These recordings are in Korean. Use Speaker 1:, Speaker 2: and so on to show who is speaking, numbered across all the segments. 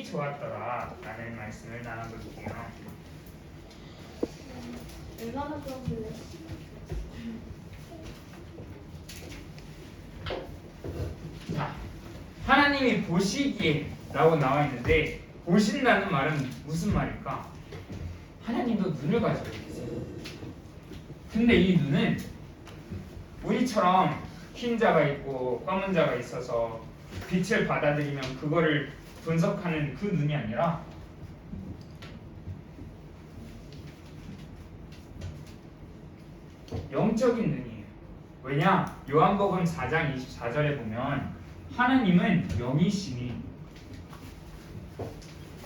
Speaker 1: 심이 좋았더라 라는 말씀을 나눠볼게요.
Speaker 2: 얼마나 좋은데?
Speaker 1: 자, 하나님이 보시기에 라고 나와 있는데 보신다는 말은 무슨 말일까? 하나님도 눈을 가지고 계세요. 근데 이 눈은 우리처럼 흰 자가 있고 검은 자가 있어서 빛을 받아들이면 그거를 분석하는 그 눈이 아니라 영적인 눈이에요. 왜냐? 요한복음 4장 24절에 보면 하나님은 영이시니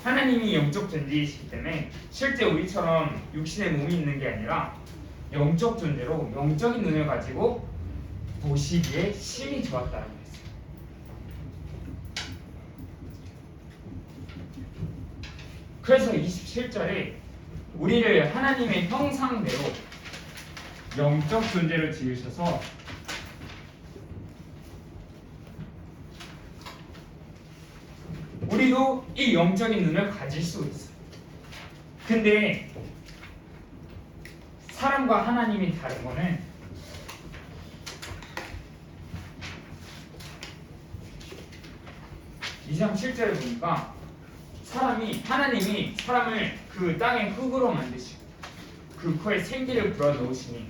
Speaker 1: 하나님이 영적 존재이시기 때문에 실제 우리처럼 육신의 몸이 있는 게 아니라 영적 존재로 영적인 눈을 가지고 보시기에 심히 좋았다는 했어요. 그래서 27절에 우리를 하나님의 형상대로 영적 존재로 지으셔서 우리도 이 영적인 눈을 가질 수 있어요. 근데 사람과 하나님이 다른 거는 이상 실제를 보니까 사람이 하나님이 사람을 그 땅의 흙으로 만드시고 그 코에 생기를 불어 넣으시니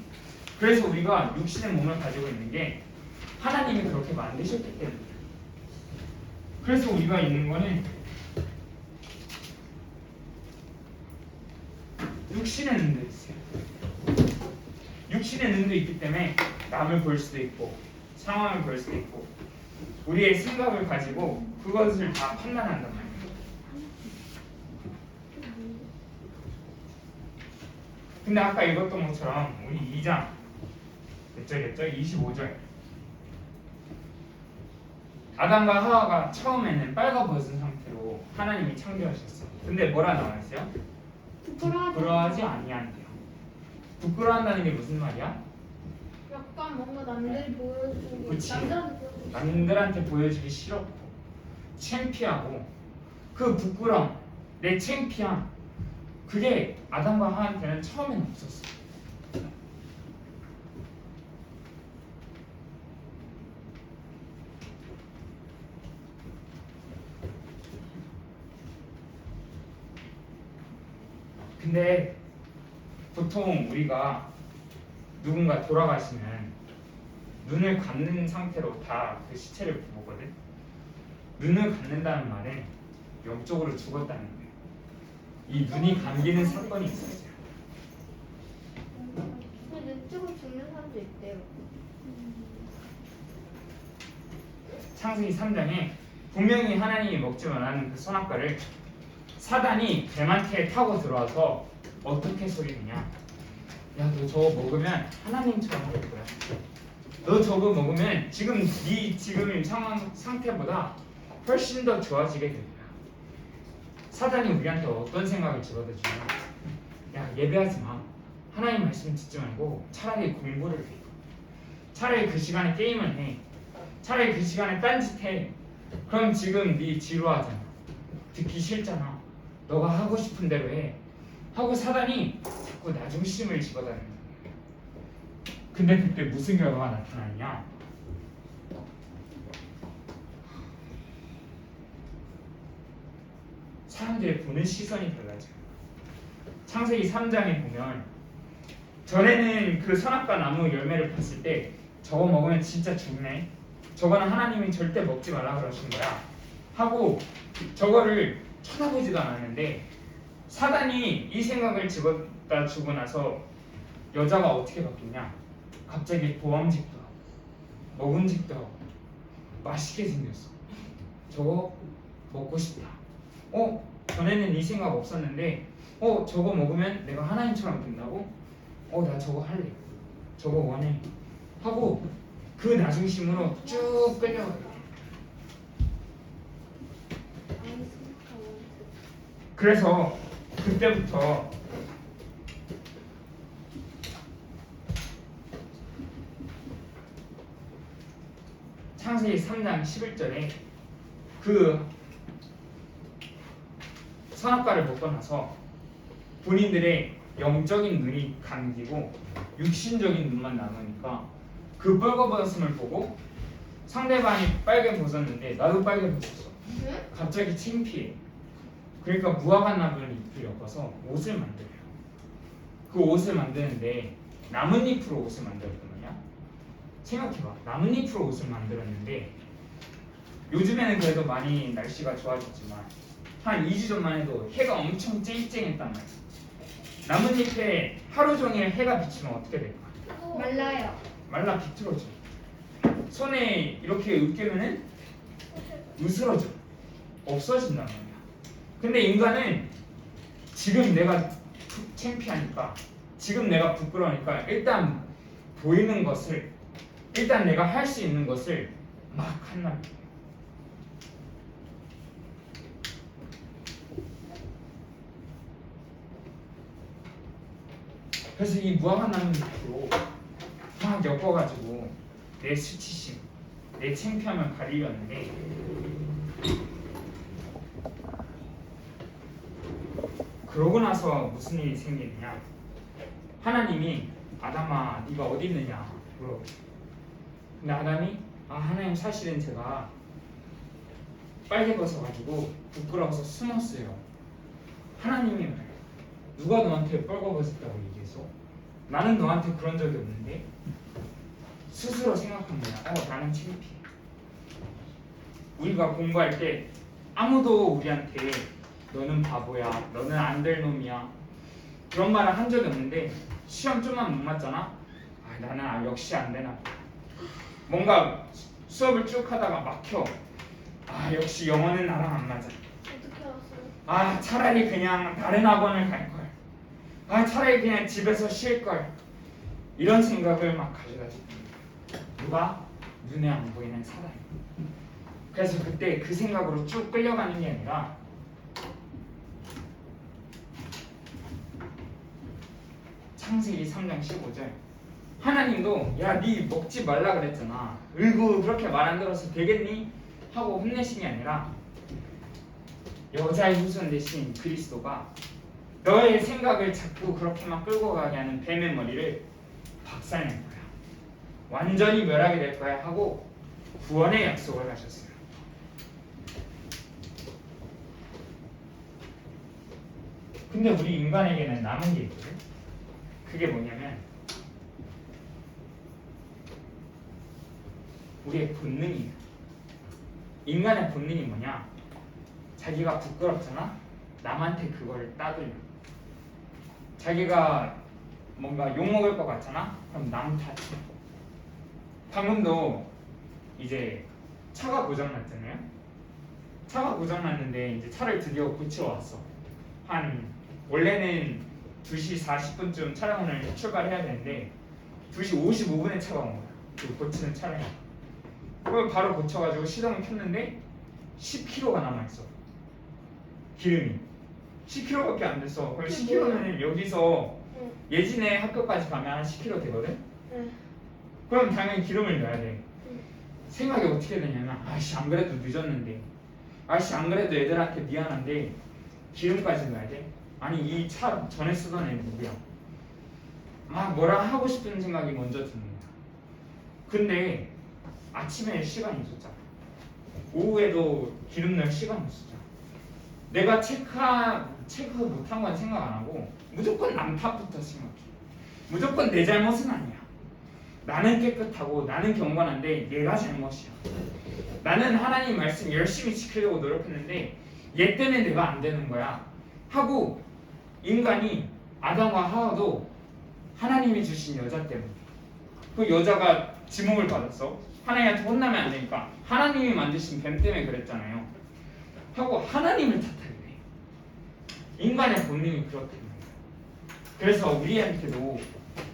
Speaker 1: 그래서 우리가 육신의 몸을 가지고 있는 게 하나님이 그렇게 만드셨기 때문에 그래서 우리가 있는 거는 육신의 눈도 있어요. 육신의 눈도 있기 때문에 남을 볼 수도 있고 상황을 볼 수도 있고 우리의 생각을 가지고 그것을 다 판단한단 말이에요. 근데 아까 읽었던 것처럼 우리 2장 몇 절이었죠? 25절 아담과 하와가 처음에는 빨가벗은 상태로 하나님이 창조하셨어. 근데 뭐라 나와 있어요?
Speaker 2: 부끄러워하지
Speaker 1: 아니한대요. 부끄러워한다는 게 무슨 말이야?
Speaker 2: 약간 뭔가 남들이 보여주기
Speaker 1: 그치.
Speaker 2: 남들한테 보여주기
Speaker 1: 남들한테 보여주기 싫었고 창피하고 그 부끄럼, 내 창피함 그게 아담과 하와한테는 처음에는 없었어. 근데 보통 우리가 누군가 돌아가시면 눈을 감는 상태로 다 그 시체를 보거든. 눈을 감는다는 말은 영적으로 죽었다는 거예요. 이 눈이 감기는 사건이 있었어요.
Speaker 2: 근데 유튜브 죽는 사람도 있대요
Speaker 1: 창세기 3장에 분명히 하나님이 먹지 말라는 그 선악과를 사단이 뱀한테 타고 들어와서 어떻게 소리내냐? 야, 너 저거 먹으면 하나님처럼 될 거야. 너 저거 먹으면 지금 네 지금 상황 상태보다 훨씬 더 좋아지게 될 거야. 사단이 우리한테 어떤 생각을 집어넣주냐? 야, 예배하지 마. 하나님 말씀 듣지 말고 차라리 공부를 해. 차라리 그 시간에 게임을 해. 차라리 그 시간에 딴짓해. 그럼 지금 네 지루하잖아. 듣기 싫잖아. 너가 하고 싶은 대로 해. 하고 사단이 자꾸 나중심을 집어다니는 거야. 근데 그때 무슨 결과가 나타나냐? 사람들의 보는 시선이 달라져요. 창세기 3장에 보면 전에는 그 선악과 나무 열매를 봤을 때 저거 먹으면 진짜 죽네. 저거는 하나님이 절대 먹지 말라 그러신 거야. 하고 저거를 쳐다보지도 않았는데 사단이 이 생각을 집어다 주고 나서 여자가 어떻게 바뀌냐? 갑자기 보암직도 하고 먹음직도 하고 맛있게 생겼어. 저거 먹고 싶다. 어? 전에는 이 생각 없었는데 어? 저거 먹으면 내가 하나님처럼 된다고? 어? 나 저거 할래. 저거 원해. 하고 그 나중심으로 쭉 끌려가요. 그래서 그때부터 창세기 3장 11절에 그 선악과를 먹고 나서 본인들의 영적인 눈이 감기고 육신적인 눈만 남으니까 그 빨개벗음을 보고 상대방이 빨개 벗었는데 나도 빨개 벗었어.
Speaker 2: 응?
Speaker 1: 갑자기 창피해. 그러니까 무화과 나무를 잎을 엮어서 옷을 만들어요. 그 옷을 만드는데 나뭇잎으로 옷을 만들었거든요. 생각해봐. 나뭇잎으로 옷을 만들었는데 요즘에는 그래도 많이 날씨가 좋아졌지만 한 2주 전만 해도 해가 엄청 쨍쨍했단 말이야. 나뭇잎에 하루 종일 해가 비치면 어떻게 될까?
Speaker 2: 말라요.
Speaker 1: 말라 비틀어져. 손에 이렇게 으깨면은 으스러져. 없어진단 말이야. 근데 인간은 지금 내가 부- 창피하니까, 지금 내가 부끄러우니까 일단 보이는 것을, 일단 내가 할 수 있는 것을 막 말이 그래서 이 무화과 나무잎으로 막 엮어가지고 내 수치심, 내 창피함을 가리려는데 그러고 나서 무슨 일이 생기느냐? 하나님이 아담아, 네가 어디 있느냐? 물어. 근데 아담이 아 하나님 사실은 제가 빨개 벗어가지고 부끄러워서 숨었어요. 하나님이. 누가 너한테 빨개벗었다고 얘기했어? 나는 너한테 그런 적이 없는데 스스로 생각한 거야. 어, 나는 창피해. 우리가 공부할 때 아무도 우리한테 너는 바보야, 너는 안 될 놈이야 그런 말을 한 적이 없는데 시험 좀만 못 맞잖아. 아, 나는 아, 역시 안 되나. 봐. 뭔가 수- 수업을 쭉 하다가 막혀. 아, 역시 영어는 나랑 안 맞아.
Speaker 2: 어떻게 알았어요?
Speaker 1: 아 차라리 그냥 다른 학원을 갈 걸. 아 차라리 그냥 집에서 쉴 걸. 이런 생각을 막 줍니다. 누가 눈에 안 보이는 사람. 그래서 그때 그 생각으로 쭉 끌려가는 게 아니라 창세기 3장 15절 하나님도 야 네 먹지 말라 그랬잖아. 으구 그렇게 말 안 들어서 되겠니? 하고 혼내신 게 아니라 여자의 후손 대신 그리스도가 너의 생각을 자꾸 그렇게만 끌고 가게 하는 뱀의 머리를 박살낼 거야. 완전히 멸하게 될 거야 하고 구원의 약속을 하셨어요. 근데 우리 인간에게는 남은 게 있거든. 그게 뭐냐면 우리의 본능이야. 인간의 본능이 뭐냐? 자기가 부끄럽잖아? 남한테 그걸 따돌려. 자기가 뭔가 욕먹을 것 같잖아? 그럼 남 탓해. 방금도 이제 차가 고장났잖아요? 차가 고장났는데 이제 차를 드디어 고치러 왔어. 한, 원래는 2시 40분쯤 촬영을 출발해야 되는데 2시 55분에 차가 온 거야. 그 고치는 차량이. 그걸 바로 고쳐가지고 시동을 켰는데 10kg가 남아있어. 기름이 10kg밖에 안 됐어. 그럼
Speaker 2: 그게
Speaker 1: 10kg는 여기서
Speaker 2: 응.
Speaker 1: 예진의 학교까지 가면 한 10kg 되거든.
Speaker 2: 응.
Speaker 1: 그럼 당연히 기름을 넣어야 돼.
Speaker 2: 응.
Speaker 1: 생각이 어떻게 되냐면 아씨 안 그래도 늦었는데 아씨 안 그래도 애들한테 미안한데 기름까지 넣어야 돼. 아니 이 차 전에 쓰던 애 누구야? 막 뭐라 하고 싶은 생각이 먼저 드는 거야. 근데 아침에 시간이 있었잖아. 오후에도 기름 넣을 시간이 없었잖아. 내가 체크 체크 못한 건 생각 안 하고 무조건 남 탓부터 생각해. 무조건 내 잘못은 아니야. 나는 깨끗하고 나는 경건한데 얘가 잘못이야. 나는 하나님 말씀 열심히 지키려고 노력했는데 얘 때문에 내가 안 되는 거야. 하고 인간이 아담과 하와도 하나님이 주신 여자 때문에 그 여자가 지목을 받았어. 하나님한테 혼나면 안 되니까 하나님이 만드신 뱀 때문에 그랬잖아요. 하고 하나님을 탓하게 돼. 인간의 본능이 그렇다는 거야. 그래서 우리한테도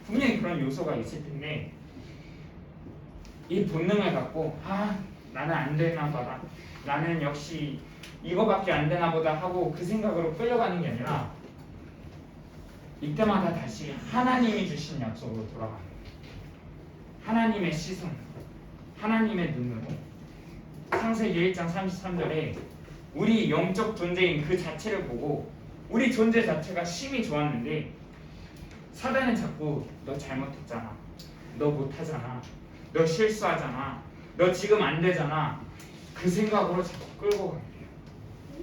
Speaker 1: 분명히 그런 요소가 있을 텐데 이 본능을 갖고 아 나는 안 되나 보다 나는 역시 이거밖에 안 되나 보다 하고 그 생각으로 끌려가는 게 아니라 이때마다 다시 하나님이 주신 약속으로 돌아가는 거예요. 하나님의 시선 하나님의 눈으로 창세기 1장 33절에 우리 영적 존재인 그 자체를 보고 우리 존재 자체가 심히 좋았는데 사단은 자꾸 너 잘못했잖아. 너 못하잖아. 너 실수하잖아. 너 지금 안 되잖아. 그 생각으로 자꾸 끌고 가요.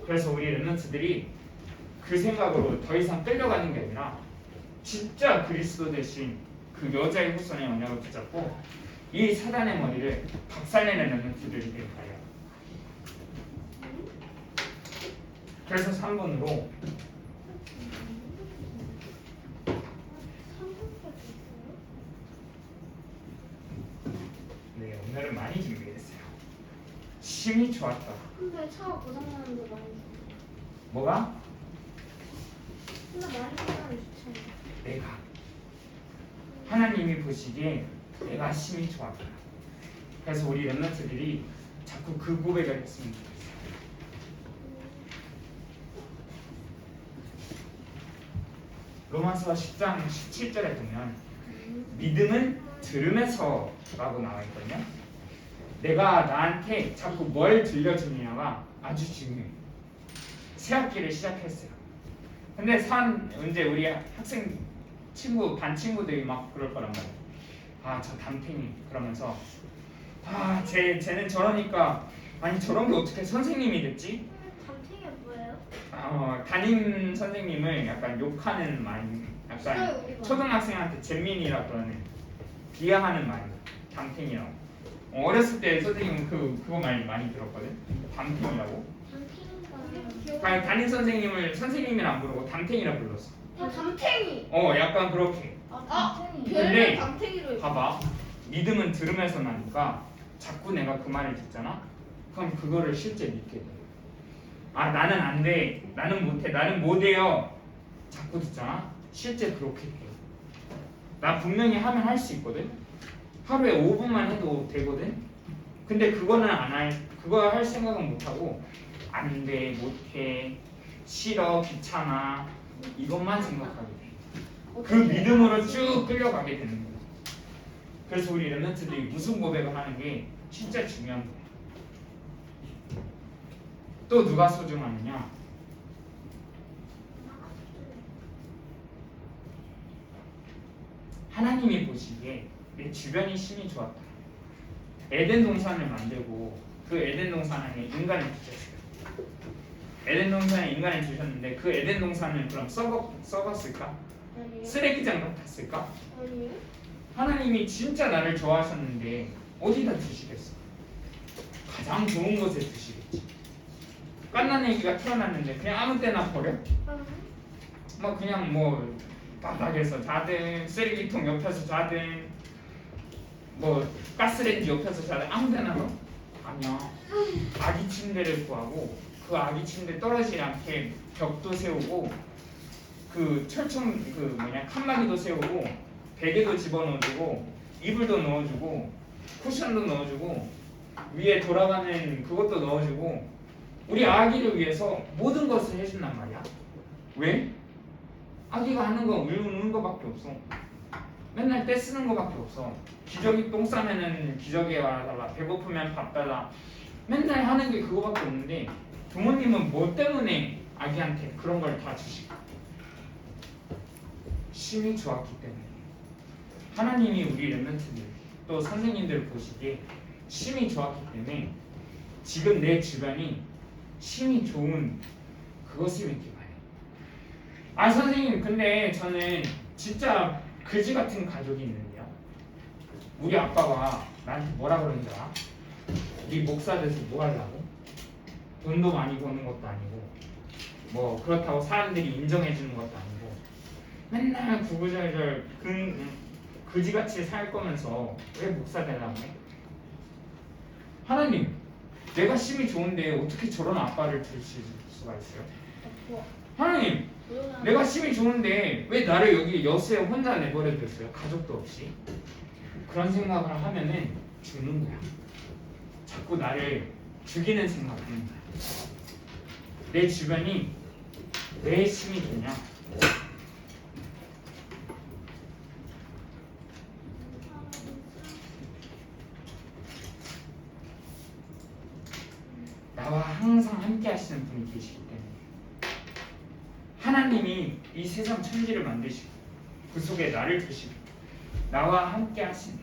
Speaker 1: 그래서 우리 랩런트들이 그 생각으로 더 이상 끌려가는 게 아니라 진짜 그리스도 대신 그 여자의 후손의 언약을 붙잡고 이 사단의 머리를 박살내는 랩런트들이 될 거예요. 그래서 3번으로 네 오늘은 많이 준비했어요. 심히 좋았다.
Speaker 2: 근데 차가 고장나는데 많이
Speaker 1: 뭐가?
Speaker 2: 근데 많이 고장나면 좋잖아
Speaker 1: 내가 하나님이 보시기에 내가 심히 좋았다. 그래서 우리 랩런트들이 자꾸 그 고백을 했으면 좋겠어요. 로마서 10장 17절에 보면 믿음은 들음에서라고 나와 있거든요. 내가 나한테 자꾸 뭘 들려주느냐가 아주 중요해. 새 학기를 시작했어요. 근데 산 이제 우리 학생 친구 반 친구들이 막 그럴 거란 말이야. 아저 담탱이 그러면서 아쟤 쟤는 저러니까 아니 저런 게 어떻게 선생님이 됐지?
Speaker 2: 잠탱이가 뭐예요?
Speaker 1: 아, 어, 담임 선생님을 약간 욕하는 말, 약간. 초등학생한테 잼민이라 그러는 비하하는 말, 담탱이라고. 어, 어렸을 때 선생님 그 그거 많이 많이 들었거든. 담탱이라고. 다- 담임 선생님을 선생님이라 안 부르고 담탱이라 불렀어.
Speaker 2: 아 잠탱이
Speaker 1: 어, 약간 그렇게.
Speaker 2: 아
Speaker 1: 근데-
Speaker 2: 별을 잠탱이로
Speaker 1: 봐봐. 믿음은 들으면서 나니까 자꾸 내가 그 말을 듣잖아. 그럼 그거를 실제 믿게 돼. 아 나는 안 돼. 나는 못해. 나는 못해요. 자꾸 듣잖아. 실제 그렇게 돼. 나 분명히 하면 할 수 있거든. 하루에 5분만 해도 되거든. 근데 그거는 안 할, 그거 할 생각은 못 하고 안 돼, 못 해, 싫어, 귀찮아 이것만 생각하게 돼. 그 믿음으로 쭉 끌려가게 되는 거야. 그래서 우리 랩런트들이 무슨 고백을 하는 게 진짜 중요한 거야. 또 누가 소중하느냐? 하나님이 보시기에 내 주변이 심히 좋았다. 에덴 동산을 만들고 그 에덴 동산 안에 인간을 주셨어요. 에덴 동산에 인간을 주셨는데 그 에덴 동산을 그럼 썩었, 썩었을까?
Speaker 2: 아니요
Speaker 1: 쓰레기장 같았을까?
Speaker 2: 아니요
Speaker 1: 하나님이 진짜 나를 좋아하셨는데 어디다 두시겠어? 가장 좋은 곳에 두시겠지. 깐난 애기가 태어났는데 그냥 아무 때나 버려? 뭐 그냥 뭐 바닥에서 자든 쓰레기통 옆에서 자든 뭐 가스레인지 옆에서 자든 아무 데나 놔? 아니야. 아기 침대를 구하고 그 아기 침대 떨어지지 않게 벽도 세우고 그 철청 그 뭐냐 칸막이도 세우고 베개도 집어넣어주고 이불도 넣어주고 쿠션도 넣어주고 위에 돌아가는 그것도 넣어주고 우리 아기를 위해서 모든 것을 해준단 말이야. 왜? 아기가 하는 건 울는 거밖에 없어. 맨날 떼 쓰는 거밖에 없어. 기저귀 똥 싸면은 기저귀에 와달라. 배고프면 밥 달라. 맨날 하는 게 그거밖에 없는데 부모님은 뭐 때문에 아기한테 그런 걸 다 주실까? 심히 좋았기 때문에. 하나님이 우리 랩런트들 또 선생님들 보시기에 심히 좋았기 때문에 지금 내 주변이 심히 좋은 그것을 믿기 바래요. 아 선생님 근데 저는 진짜 그지 같은 가족이 있는데요. 우리 아빠가 나한테 뭐라 그러는지 알아? 네 목사 돼서 뭐 하려고? 돈도 많이 버는 것도 아니고 뭐 그렇다고 사람들이 인정해 주는 것도 아니고 맨날 구구절절 그, 음, 그지같이 살 거면서 왜 목사 되려고 해? 하나님 내가 심히 좋은데 어떻게 저런 아빠를 주실 수가 있어요? 하나님 내가 심히 좋은데 왜 나를 여기 여수에 혼자 내버려 뒀어요? 가족도 없이? 그런 생각을 하면은 죽는 거야. 자꾸 나를 죽이는 생각을 하는 거야. 내 주변이 왜 심히 좋냐? 나와 항상 함께 하시는 하나님이 계시기 때문에 하나님이 이 세상 천지를 만드시고 그 속에 나를 두시고 나와 함께 하시네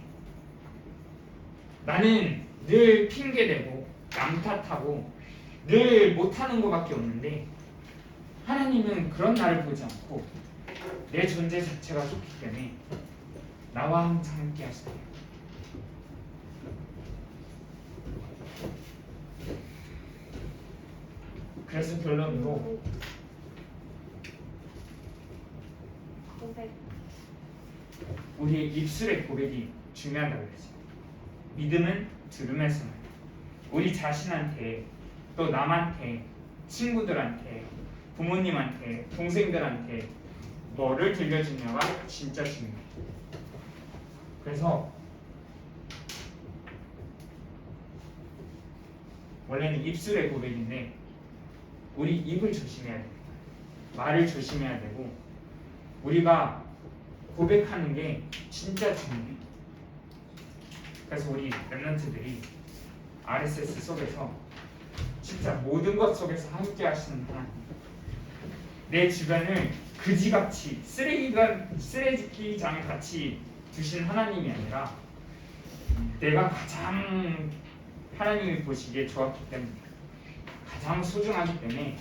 Speaker 1: 나는 늘 핑계대고 남 탓하고 늘 못하는 것밖에 없는데 하나님은 그런 나를 보지 않고 내 존재 자체가 좋기 때문에 나와 항상 함께 하시네요 그래서 결론으로
Speaker 2: 고백.
Speaker 1: 우리의 입술의 고백이 중요하다고 그랬어요. 믿음은 들음에서 나요. 우리 자신한테 또 남한테 친구들한테 부모님한테 동생들한테 뭐를 들려주냐가 진짜 중요해요. 그래서 원래는 입술의 고백인데 우리 입을 조심해야 됩니다. 말을 조심해야 되고 우리가 고백하는 게 진짜 중요해. 그래서 우리 랩런트들이 RSS 속에서 진짜 모든 것 속에서 함께 하시는 하나님. 내 주변을 그지같이 쓰레기가 쓰레기장 같이 두신 하나님이 아니라 내가 가장 하나님이 보시기에 좋았기 때문에 가장 소중하기 때문에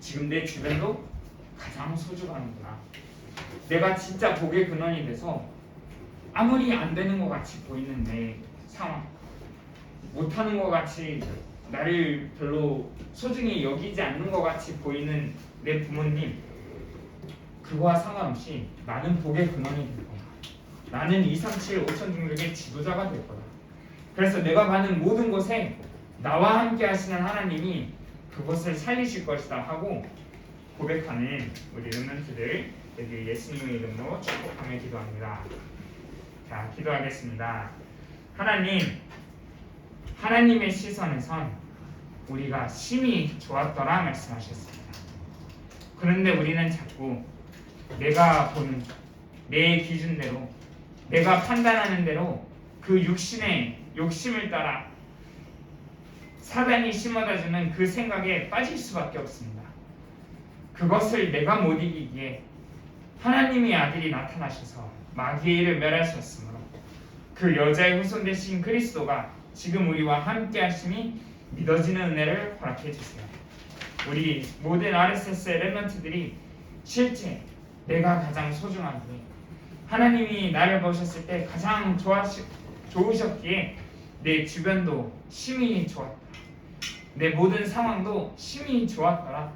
Speaker 1: 지금 내 주변도 가장 소중하는구나. 내가 진짜 복의 근원이 돼서 아무리 안 되는 것 같이 보이는 내 상황, 못하는 것 같이 나를 별로 소중히 여기지 않는 것 같이 보이는 내 부모님, 그거와 상관없이 나는 복의 근원이 될 거야. 나는 237 5천 중력의 지도자가 될 거야. 그래서 내가 가는 모든 곳에 나와 함께 하시는 하나님이 그것을 살리실 것이다 하고 고백하는 우리 르멘트들 여기 예수님의 이름으로 축복하며 기도합니다. 자, 기도하겠습니다. 하나님, 하나님의 시선에선 우리가 심히 좋았더라 말씀하셨습니다. 그런데 우리는 자꾸 내가 보는 내 기준대로 내가 판단하는 대로 그 육신의 욕심을 따라 사단이 심어다주는 그 생각에 빠질 수밖에 없습니다. 그것을 내가 못 이기기에 하나님의 아들이 나타나셔서 마귀를 멸하셨으므로 그 여자의 후손 되신 그리스도가 지금 우리와 함께 하심이 믿어지는 은혜를 허락해 주세요. 우리 모든 RSS의 랩런트들이 실제 내가 가장 소중한데 하나님이 나를 보셨을 때 가장 좋아시, 좋으셨기에 내 주변도 심히 좋았다. 내 모든 상황도 심히 좋았더라.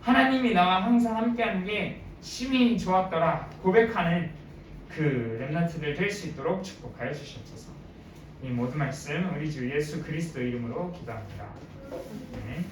Speaker 1: 하나님이 나와 항상 함께하는 게 심히 좋았더라. 고백하는 그 렘넌트들 될 수 있도록 축복하여 주시옵소서. 이 모든 말씀 우리 주 예수 그리스도 이름으로 기도합니다. 네.